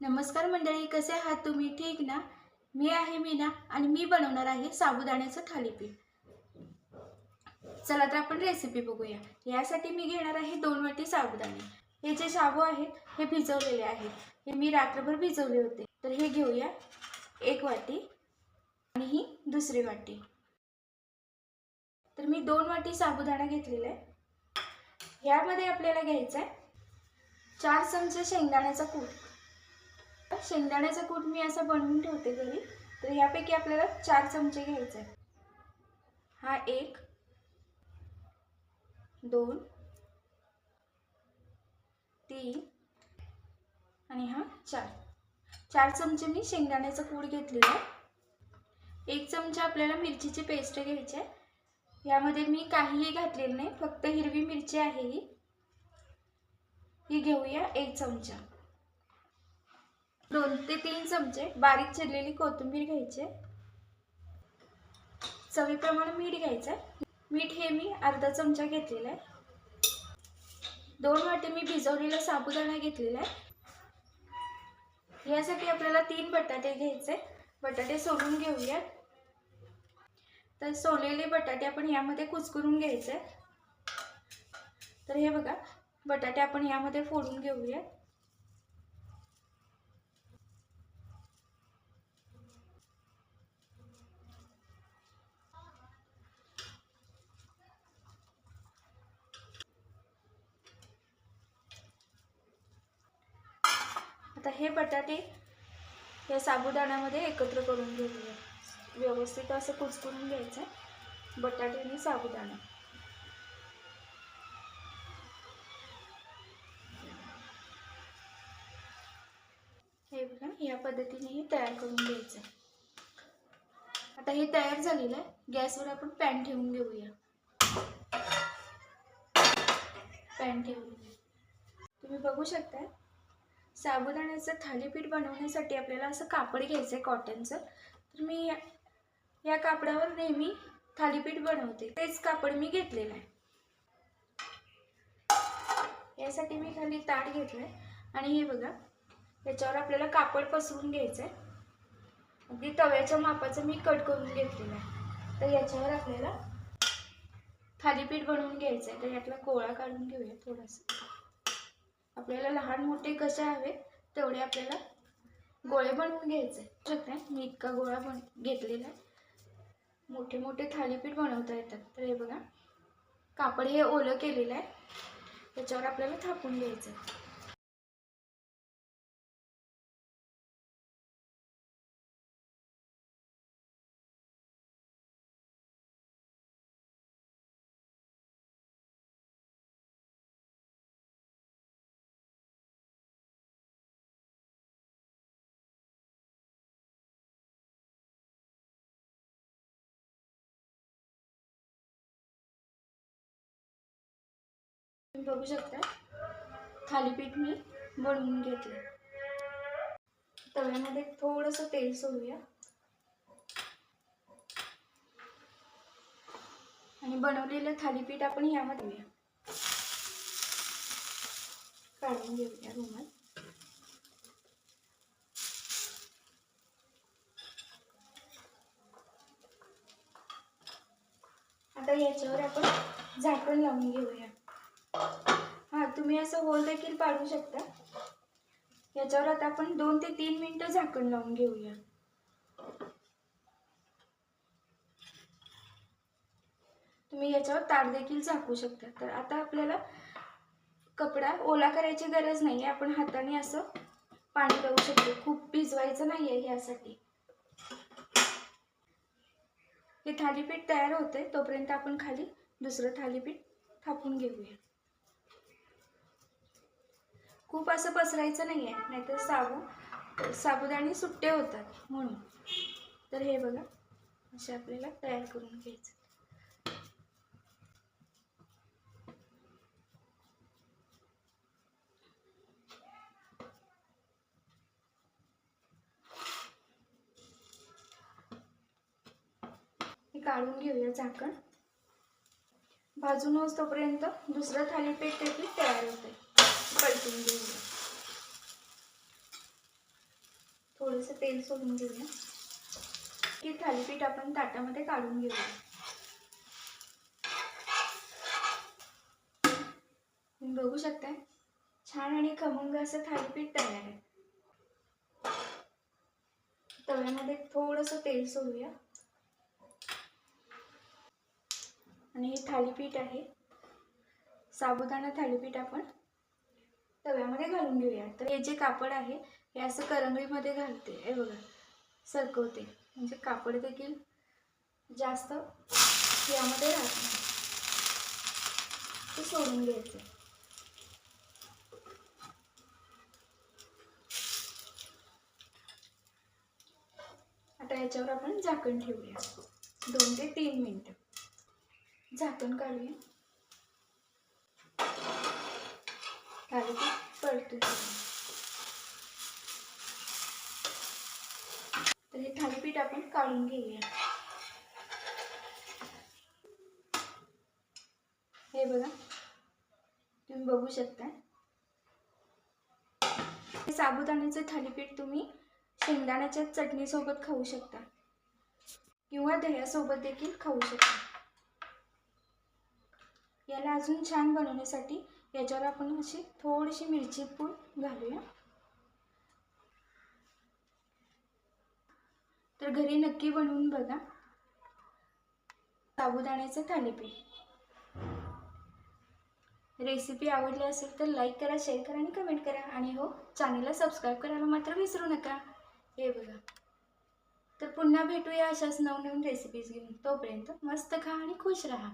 नमस्कार मंडळी कसे आहात तुम्ही? ठीक ना? मी आहे मीना आणि मी बनवणार आहे साबुदाण्याचं थालीपीठ. चला तर आपण रेसिपी बघूया. यासाठी मी घेणार आहे दोन वाटी साबुदाणे. हे जे शाबू आहेत हे भिजवलेले आहेत. हे मी रात्रभर भिजवले होते. तर हे घेऊया एक वाटी आणि ही दुसरी वाटी. तर मी दोन वाटी साबुदाणा घेतलेला आहे. यामध्ये आपल्याला घ्यायचं आहे चार चमचे शेंगदाण्याचा कूट. शेंगदाण्याचं कूट मी असं बनवून ठेवते घरी. तर यापैकी आपल्याला चार चमचे घ्यायचे आहेत. हा एक दोन तीन आणि हा चार. चार चमचे मी शेंगदाण्याचं कूट घेतलेलं आहे. एक चमचा आपल्याला मिरचीची पेस्ट घ्यायची आहे. यामध्ये मी काहीही घातलेलं नाही फक्त हिरवी मिरची आहे ही. ही घेऊया एक चमचा. दोन ते तीन चमचे बारीक चिरलेली कोथिंबीर घ्यायचे. चवीप्रमाणे मीठ घ्यायचं. मीठ हे मी अर्धा चमचा घेतलेला आहे. दोन वाटे मी भिजवलेला साबुदाणा घेतलेला आहे. यासाठी आपल्याला तीन बटाटे घ्यायचे. बटाटे सोलून घेऊयात. तर सोललेले बटाटे आपण यामध्ये कुचकरून घ्यायचे. तर हे बघा बटाटे आपण यामध्ये फोडून घेऊयात. आता हे बटाटे या साबुदाण्यामध्ये एकत्र करून घेऊया. व्यवस्थित असं कुचकुरून घ्यायचं. आहे बटाटे आणि साबुदाणा. हे बघा या पद्धतीने हे तयार करून घ्यायचं. आहे आता हे तयार झालेलं आहे. गॅसवर आपण पॅन ठेवून घेऊया. पॅन ठेवून. तुम्ही बघू शकता साबुदाण्याचं थालीपीठ बनवण्यासाठी आपल्याला असं कापड घ्यायचं आहे कॉटनचं तर मी या कापडावर नेहमी थालीपीठ बनवते. तेच कापड मी घेतलेलं आहे. यासाठी मी खाली ताट घेतलं आहे आणि हे बघा याच्यावर आपल्याला कापड पसरून घ्यायचं आहे अगदी तव्याच्या मापाचं मी कट करून घेतलेलं आहे. तर याच्यावर आपल्याला थालीपीठ बनवून घ्यायचं आहे तर यातला गोळा काढून घेऊया थोडासा. आपल्याला लहान मोठे कसे हवे तेवढे आपल्याला गोळे बनवून घ्यायचे. शकता मी इतका गोळा बन घेतलेला आहे. मोठे मोठे थालीपीठ बनवता येतात. तर हे बघा कापड हे ओलं केलेलं आहे. त्याच्यावर आपल्याला थापून घ्यायचं तुम्ही बघू शकता. थालीपीठ मी बनवून घेतलं तव्यामध्ये थोडंसं तेल सोडूया. आणि बनवलेलं थालीपीठ आपण यामध्ये घेऊया. काढून घेऊया रुमाल. आता याच्यावर आपण झाकण लावून घेऊया. तुम्ही असं होल देखील पाडू शकता. याच्यावर आता आपण दोन ते तीन मिनटं झाकण लावून घेऊया. तुम्ही याच्यावर ताट देखील झाकू शकता. तर आता आपल्याला कपडा ओला करायची गरज नाही आहे आपण हाताने असं पाणी लावू शकतो. खूप भिजवायचं नाही आहे यासाठी हे थालीपीठ तयार होते तोपर्यंत आपण खाली दुसरं थालीपीठ थापून घेऊया. खूप असं पसरायचं नाही आहे नाहीतर साबू साबुदाणे सुट्टे होतात म्हणून. तर हे बघा असे आपल्याला तयार करून घ्यायचं. काढून घेऊया झाकण. भाजून तोपर्यंत दुसरं थालीपीठ देखील तयार होते पलटून घेऊया थोडंसं तेल सोडून घेऊया. की थालीपीठ आपण ताटामध्ये काढून घेऊया. बघू शकताय छान आणि खमंग असं थालीपीठ तयार आहे. तव्यामध्ये थोडंसं तेल सोडूया. आणि हे थालीपीठ आहे. साबुदाणा थालीपीठ आपण तव्यामध्ये घालून घेऊया. तर हे जे कापड आहे हे असं करंगळीमध्ये घालते. हे बघा सरकवते. म्हणजे कापड देखील जास्त यामध्ये राहत नाही. ते सोडून घ्यायचं. आता याच्यावर आपण झाकण ठेवूया. दोन ते तीन मिनटं. झाकण काढूया. खाली ती परतून तर हे थालीपीठ आपण काढून घेऊया. हे बघा तुम्ही बघू शकता. हे साबुदाण्याचे थालीपीठ तुम्ही शेंगदाण्याच्या चटणीसोबत खाऊ शकता. किंवा दह्यासोबत देखील खाऊ शकता. याला अजून छान बनवण्यासाठी याच्यावर आपण अशी थोडीशी मिरची पूड घालूया. तर घरी नक्की बनवून बघा. साबुदाण्याचं थालीपीठ. रेसिपी आवडली असेल तर लाईक करा शेअर करा आणि कमेंट करा. आणि हो चॅनलला सबस्क्राईब करायला मात्र विसरू नका. हे बघा. तर पुन्हा भेटूया अशाच नवनवीन रेसिपीज घेऊन. तोपर्यंत मस्त खा आणि खुश राहा.